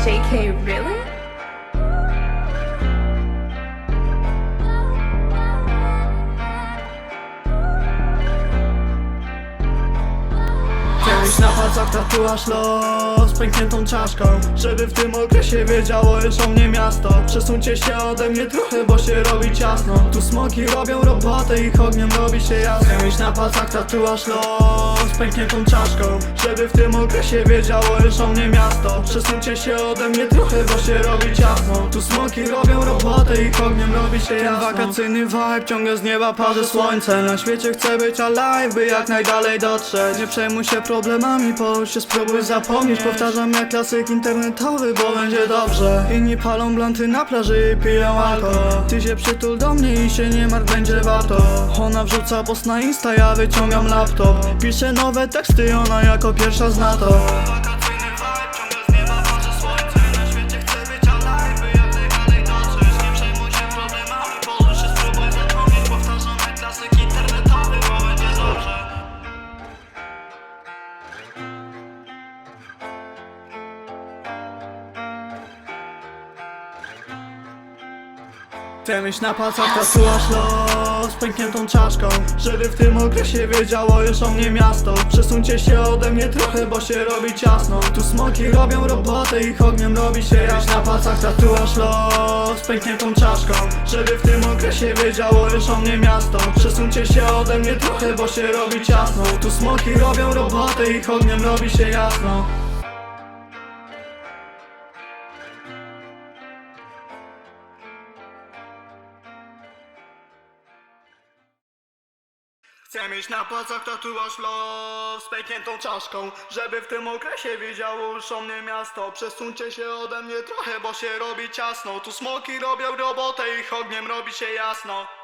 JK, really? Kiedyś na palcach tatuaż los pękniętą czaszką. Żeby w tym okresie wiedziało już o mnie miasto. Przesuńcie się ode mnie trochę, bo się robi ciasno. Tu smoki robią robotę, ich ogniem robi się jasno. Kiedyś na palcach tatuaż los pękniętą czaszką. Żeby w tym okresie wiedziało już o mnie miasto. Przesuńcie się ode mnie trochę, bo się robi ciasno Tu smoki robią robotę, ich ogniem robi się jasno. Wakacyjny vibe, ciągle z nieba parzy słońce. Na świecie chcę być alive, by jak najdalej dotrzeć. Nie przejmuj się problemami, połóż się, spróbuj zapomnieć. Powtarzam jak klasyk internetowy, bo będzie dobrze. Inni palą blanty na plaży i piją alkohol. Ty się przytul do mnie i się nie martw, będzie warto. Ona wrzuca post na Insta, ja wyciągam laptop. Piszę nowe teksty, ona jako pierwsza zna to Mieć na palcach tatuaż los pękniętą czaszką Żeby w tym okresie wiedziało już o mnie miasto. Przesuńcie się ode mnie trochę, bo się robi ciasno. Tu smoki robią robotę, ich ogniem robi się jasno Na palcach tatuaż los pękniętą czaszką Żeby w tym okresie wiedziało już o mnie miasto. Przesuńcie się ode mnie trochę, bo się robi ciasno. Tu smoki robią robotę, ich ogniem robi się jasno Chcę mieć na palcach tatuaż los z pękniętą czaszką Żeby w tym okresie wiedziało już o mnie miasto. Przesuńcie się ode mnie trochę, bo się robi ciasno. Tu smoki robią robotę, ich ogniem robi się jasno